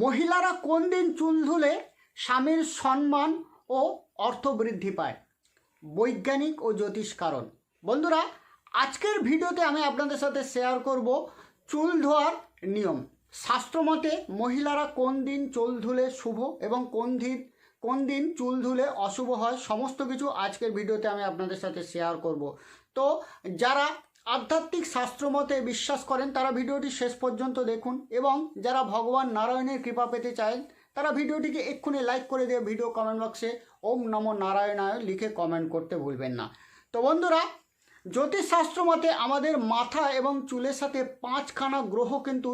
মহিলারা কোন দিন চুল ধুলে স্বামীর সম্মান ও অর্থ বৃদ্ধি পায়? বৈজ্ঞানিক ও জ্যোতিষ কারণ বন্ধুরা, আজকের ভিডিওতে আমি আপনাদের সাথে শেয়ার করব চুল ধোয়ার নিয়ম। শাস্ত্রমতে মহিলারা কোন দিন চুল ধুলে শুভ এবং কোন দিন কোন দিন চুল ধুলে অশুভ হয়, সমস্ত কিছু আজকের ভিডিওতে আমি আপনাদের সাথে শেয়ার করব। তো যারা আধ্যাত্মিক শাস্ত্রমতে বিশ্বাস করেন, তারা ভিডিওটি শেষ পর্যন্ত দেখুন এবং যারা ভগবান নারায়ণের কৃপা পেতে চান তারা ভিডিওটিকে এক্ষুনি লাইক করে দিয়ে ভিডিও কমেন্ট বক্সে ওম নম নারায়ণায় লিখে কমেন্ট করতে ভুলবেন না। তো বন্ধুরা জ্যোতিষশাস্ত্র মতে আমাদের মাথা এবং চুলের সাথে পাঁচখানা গ্রহ কিন্তু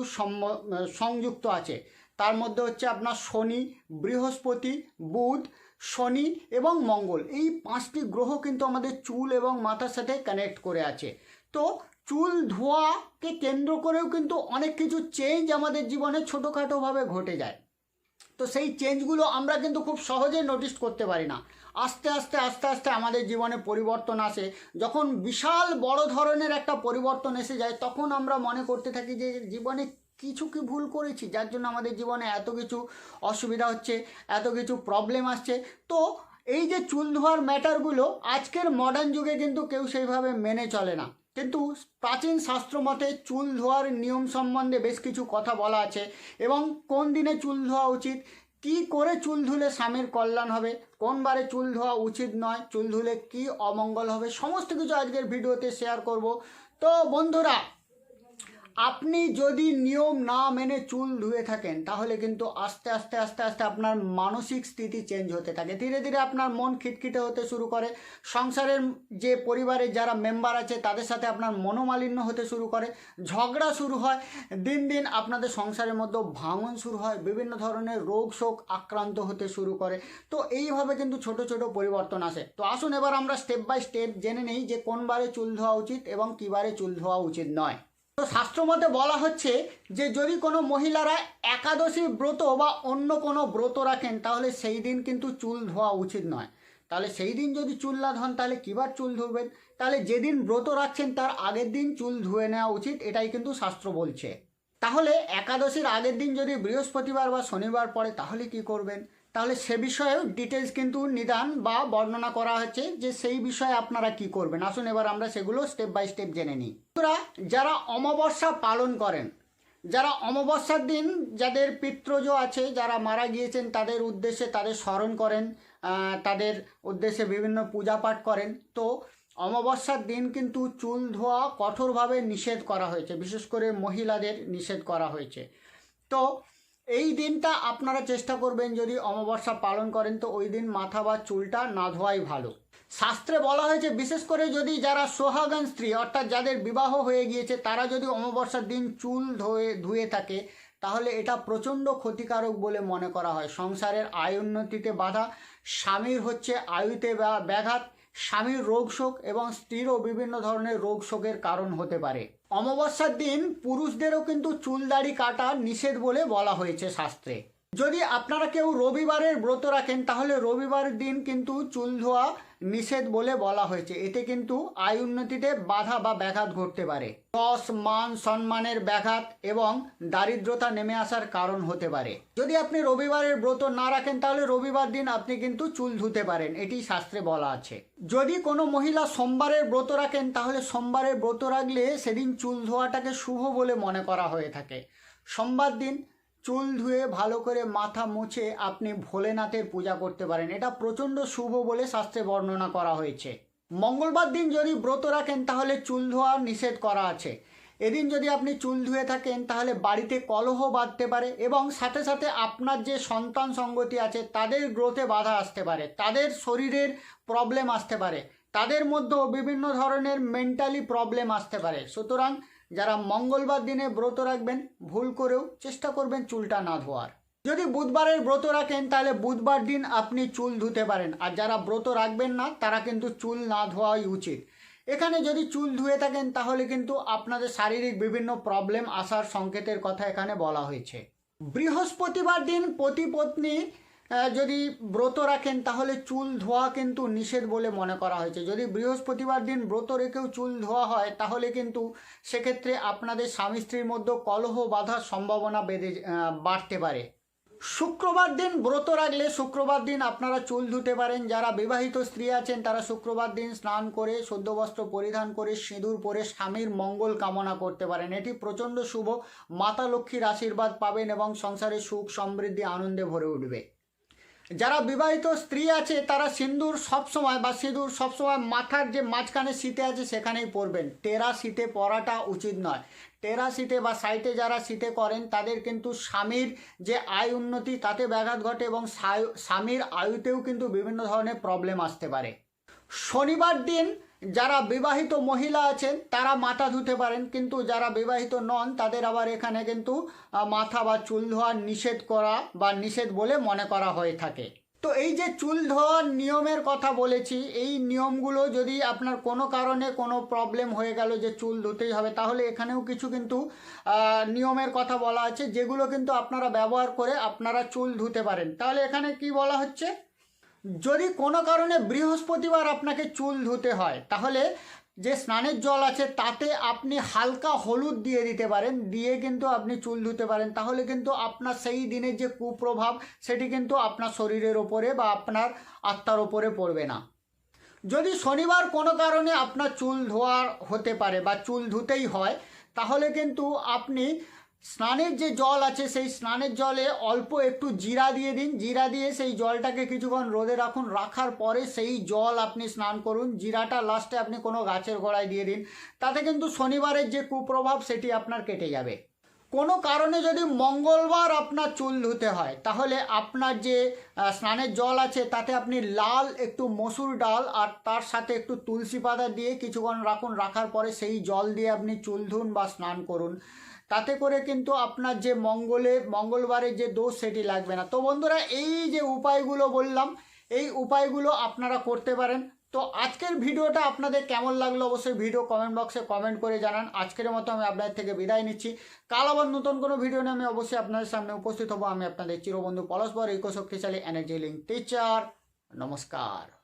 সংযুক্ত আছে। তার মধ্যে হচ্ছে আপনার শনি, বৃহস্পতি, বুধ, শনি এবং মঙ্গল। এই পাঁচটি গ্রহ কিন্তু আমাদের চুল এবং মাথার সাথে কানেক্ট করে আছে। তো চুল ধোয়াকে কেন্দ্র করেও কিন্তু অনেক কিছু চেঞ্জ আমাদের জীবনে ছোটোখাটোভাবে ঘটে যায়। তো সেই চেঞ্জগুলো আমরা কিন্তু খুব সহজে নোটিস করতে পারি না। আস্তে আস্তে আস্তে আস্তে আমাদের জীবনে পরিবর্তন আসে। যখন বিশাল বড় ধরনের একটা পরিবর্তন এসে যায়, তখন আমরা মনে করতে থাকি যে জীবনে কিছু কি ভুল করেছি, যার জন্য আমাদের জীবনে এত কিছু অসুবিধা হচ্ছে, এত কিছু প্রবলেম আসছে। তো এই যে চুল ধোয়ার ম্যাটারগুলো আজকের মডার্ন যুগে কিন্তু কেউ সেইভাবে মেনে চলে না। কিন্তু প্রাচীন শাস্ত্র মতে চুল ধোয়ার নিয়ম সম্বন্ধে বেশ কিছু কথা বলা আছে। এবং কোন দিনে চুল ধোয়া উচিত? কি করে চুল ধুলে স্বামীর কল্যাণ হবে? কোন বারে চুল ধোয়া উচিত নয়? চুল ধুলে কি অমঙ্গল হবে? সমস্ত কিছু আজকের ভিডিওতে শেয়ার করব। তো বন্ধুরা আপনি যদি নিয়ম না মেনে চুল ধুয়ে থাকেন, তাহলে কিন্তু আস্তে আস্তে আস্তে আস্তে আপনার মানসিক স্থিতি চেঞ্জ হতে থাকে। ধীরে ধীরে আপনার মন খিটখিটে হতে শুরু করে। সংসারের যে পরিবারের যারা মেম্বার আছে, তাদের সাথে আপনার মনোমালিন্য হতে শুরু করে। ঝগড়া শুরু হয়। দিন দিন আপনাদের সংসারের মধ্যে ভাঙন শুরু হয়। বিভিন্ন ধরনের রোগ শোক আক্রান্ত হতে শুরু করে। তো এইভাবে কিন্তু ছোট ছোট পরিবর্তন আসে। তো আসুন এবার আমরা স্টেপ বাই স্টেপ জেনে নেই যে কোন বারে চুল ধোয়া উচিত এবং কী বারে চুল ধোয়া উচিত নয়। তো শাস্ত্রমতে বলা হচ্ছে যে যদি কোনো মহিলারা একাদশী ব্রত বা অন্য কোনো ব্রত রাখেন, তাহলে সেই দিন কিন্তু চুল ধোয়া উচিত নয়। তাহলে সেই দিন যদি চুল না ধন, তাহলে কিবার চুল ধুবেন? তাহলে যেদিন ব্রত রাখছেন, তার আগের দিন চুল ধুয়ে নেওয়া উচিত, এটাই কিন্তু শাস্ত্র বলছে। তাহলে একাদশীর আগের দিন যদি বৃহস্পতিবার বা শনিবার পড়ে, তাহলে কি করবেন? তাহলে সে বিষয়েও ডিটেলস কিন্তু নিদান বা বর্ণনা করা হচ্ছে যে সেই বিষয়ে আপনারা কি করবেন। আসুন এবার আমরা সেগুলো স্টেপ বাই স্টেপ জেনে নিই। যারা অমাবস্যা পালন করেন, যারা অমাবস্যার দিন যাদের পিত্রজ আছে, যারা মারা গিয়েছেন, তাদের উদ্দেশ্যে তাদের স্মরণ করেন তাদের উদ্দেশ্যে বিভিন্ন পূজা পাঠ করেন। তো অমাবস্যার দিন কিন্তু চুল ধোয়া কঠোরভাবে নিষেধ করা হয়েছে। বিশেষ করে মহিলাদের নিষেধ করা হয়েছে। তো এই দিনটা আপনারা চেষ্টা করবেন যদি অমাবস্যা পালন করেন, তো ওই দিন মাথা বা চুলটা না ধোয়াই ভালো। শাস্ত্রে বলা হয়েছে, বিশেষ করে যদি যারা সোহাগান স্ত্রী, অর্থাৎ যাদের বিবাহ হয়ে গিয়েছে, তারা যদি অমাবস্যার দিন চুল ধোয়ে, ধুয়ে থাকে, তাহলে এটা প্রচণ্ড ক্ষতিকারক বলে মনে করা হয়। সংসারের আয় উন্নতিতে বাধা, স্বামীর হচ্ছে আয়ুতে ব্যাঘাত, স্বামীর রোগ শোক এবং স্ত্রীরও বিভিন্ন ধরনের রোগ শোকের কারণ হতে পারে। অমাবস্যার দিন পুরুষদেরও কিন্তু চুল দাড়ি কাটা নিষেধ বলে বলা হয়েছে শাস্ত্রে। যদি আপনারা কেউ রবিবারের ব্রত রাখেন, তাহলে রবিবারের দিন কিন্তু চুল ধোয়া নিষেধ বলে বলা হয়েছে। এতে কিন্তু আয় উন্নতিতে বাধা বা ব্যাঘাত ঘটতে পারে। দশ মান, সম্মানের ব্যাঘাত এবং দারিদ্রতা নেমে আসার কারণ হতে পারে। যদি আপনি রবিবারের ব্রত না রাখেন, তাহলে রবিবার দিন আপনি কিন্তু চুল ধুতে পারেন, এটি শাস্ত্রে বলা আছে। যদি কোনো মহিলা সোমবারের ব্রত রাখেন, তাহলে সোমবারের ব্রত রাখলে সেদিন চুল ধোয়াটাকে শুভ বলে মনে করা হয়ে থাকে। সোমবার দিন চুল ধুয়ে ভালো করে মাথা মুছে আপনি ভোলেনাথের পূজা করতে পারেন। এটা প্রচণ্ড শুভ বলে শাস্ত্রে বর্ণনা করা হয়েছে। মঙ্গলবার দিন যদি ব্রত রাখেন, তাহলে চুল ধোয়া নিষেধ করা আছে। এদিন যদি আপনি চুল ধুয়ে থাকেন, তাহলে বাড়িতে কলহ বাঁধতে পারে এবং সাথে সাথে আপনার যে সন্তান সঙ্গতি আছে, তাদের গ্রোথে বাধা আসতে পারে। তাদের শরীরের প্রবলেম আসতে পারে। তাদের মধ্যেও বিভিন্ন ধরনের মেন্টালি প্রবলেম আসতে পারে। সুতরাং যারা মঙ্গলবার দিনে ব্রত রাখবেন, ভুল করেও চেষ্টা করবেন চুলটা না ধোয়ার। যদি বুধবারের ব্রত রাখেন, তাহলে বুধবার দিন আপনি চুল ধুতে পারেন। আর যারা ব্রত রাখবেন না, তারা কিন্তু চুল না ধোয়াই উচিত। এখানে যদি চুল ধুয়ে থাকেন, তাহলে কিন্তু আপনাদের শারীরিক বিভিন্ন প্রবলেম আসার সংকেতের কথা এখানে বলা হয়েছে। বৃহস্পতিবার দিন পতি পত্নী যদি ব্রত রাখেন, তাহলে চুল ধোয়া কিন্তু নিষেধ বলে মনে করা হয়েছে। যদি বৃহস্পতিবার দিন ব্রত রেখেও চুল ধোয়া হয়, তাহলে কিন্তু সেক্ষেত্রে আপনাদের স্বামী স্ত্রীর মধ্যে কলহ বাধার সম্ভাবনা বেড়ে বাড়তে পারে। শুক্রবার দিন ব্রত রাখলে শুক্রবার দিন আপনারা চুল ধুতে পারেন। যারা বিবাহিত স্ত্রী আছেন, তারা শুক্রবার দিন স্নান করে, সদ্য বস্ত্র পরিধান করে, সিঁদুর পরে স্বামীর মঙ্গল কামনা করতে পারেন। এটি প্রচণ্ড শুভ। মাতা লক্ষ্মীর আশীর্বাদ পাবেন এবং সংসারে সুখ, সমৃদ্ধি, আনন্দে ভরে উঠবে। যারা বিবাহিত স্ত্রী আছে, তারা সিঁদুর সবসময় বা সিঁদুর সবসময় মাথার যে মাঝখানে শীতে আছে, সেখানেই পরবেন। টেরা শীতে পরাটা উচিত নয়। টেরা শীতে বা সাইটে যারা শীতে করেন, তাদের কিন্তু স্বামীর যে আয় উন্নতি, তাতে ব্যাঘাত ঘটে এবং স্বামীর আয়ুতেও কিন্তু বিভিন্ন ধরনের প্রবলেম আসতে পারে। শনিবার দিন যারা বিবাহিত মহিলা আছেন, তারা মাথা ধুতে পারেন, কিন্তু যারা বিবাহিত নন, তাদের আবার এখানে কিন্তু মাথা বা চুল ধোয়া নিষেধ করা বা নিষেধ বলে মনে করা হয়ে থাকে। তো এই যে চুল ধোয়ার নিয়মের কথা বলেছি, এই নিয়মগুলো যদি আপনার কোনো কারণে কোনো প্রবলেম হয়ে গেল যে চুল ধুতেই হবে, তাহলে এখানেও কিছু কিন্তু নিয়মের কথা বলা আছে, যেগুলো কিন্তু আপনারা ব্যবহার করে আপনারা চুল ধুতে পারেন। তাহলে এখানে কি বলা হচ্ছে? যদি কোনো কারণে বৃহস্পতিবার আপনাকে চুল ধুতে হয়, তাহলে যে স্নানের জল আছে তাতে আপনি হালকা হলুদ দিয়ে দিতে পারেন, দিয়ে কিন্তু আপনি চুল ধুতে পারেন। তাহলে কিন্তু আপনার সেই দিনের যে কুপ্রভাব, সেটি কিন্তু আপনার শরীরের ওপরে বা আপনার আত্মার ওপরে পড়বে না। যদি শনিবার কোনো কারণে আপনার চুল ধোয়ার হতে পারে বা চুল ধুতেই হয়, তাহলে কিন্তু আপনি স্নানের যে জল আছে, সেই স্নানের জলে অল্প একটু জিরা দিয়ে দিন। জিরা দিয়ে সেই জলটাকে কিছুক্ষণ রোদে রাখুন। রাখার পরে সেই জল আপনি স্নান করুন। জিরাটা লাস্টে আপনি কোনো গাছের গোড়ায় দিয়ে দিন। তাতে কিন্তু শনিবারের যে কুপ্রভাব, সেটি আপনার কেটে যাবে। কোনো কারণে যদি মঙ্গলবার আপনার চুল ধুতে হয়, তাহলে আপনার যে স্নানের জল আছে, তাতে আপনি লাল একটু মসুর ডাল আর তার সাথে একটু তুলসী পাতা দিয়ে কিছুক্ষণ রাখুন। রাখার পরে সেই জল দিয়ে আপনি চুল ধুন বা স্নান করুন। তাতে করে কিন্তু আপনার যে মঙ্গলে মঙ্গলবারের যে দোষ সেটি লাগবে না। তো বন্ধুরা, এই যে উপায়গুলো বললাম, এই উপায়গুলো আপনারা করতে পারেন। তো আজকের ভিডিওটা আপনাদের কেমন লাগল অবশ্যই ভিডিও কমেন্ট বক্সে কমেন্ট করে জানান। আজকের মতো আমি আপনাদের থেকে বিদায় নিচ্ছি। কাল আবার নতুন কোনো ভিডিও নিয়ে আমি অবশ্যই আপনাদের সামনে উপস্থিত হব। আমি আপনাদের চিরবন্ধু পলাশ বর ইকো শক্তিশালী এনার্জি লিঙ্ক টিচার নমস্কার।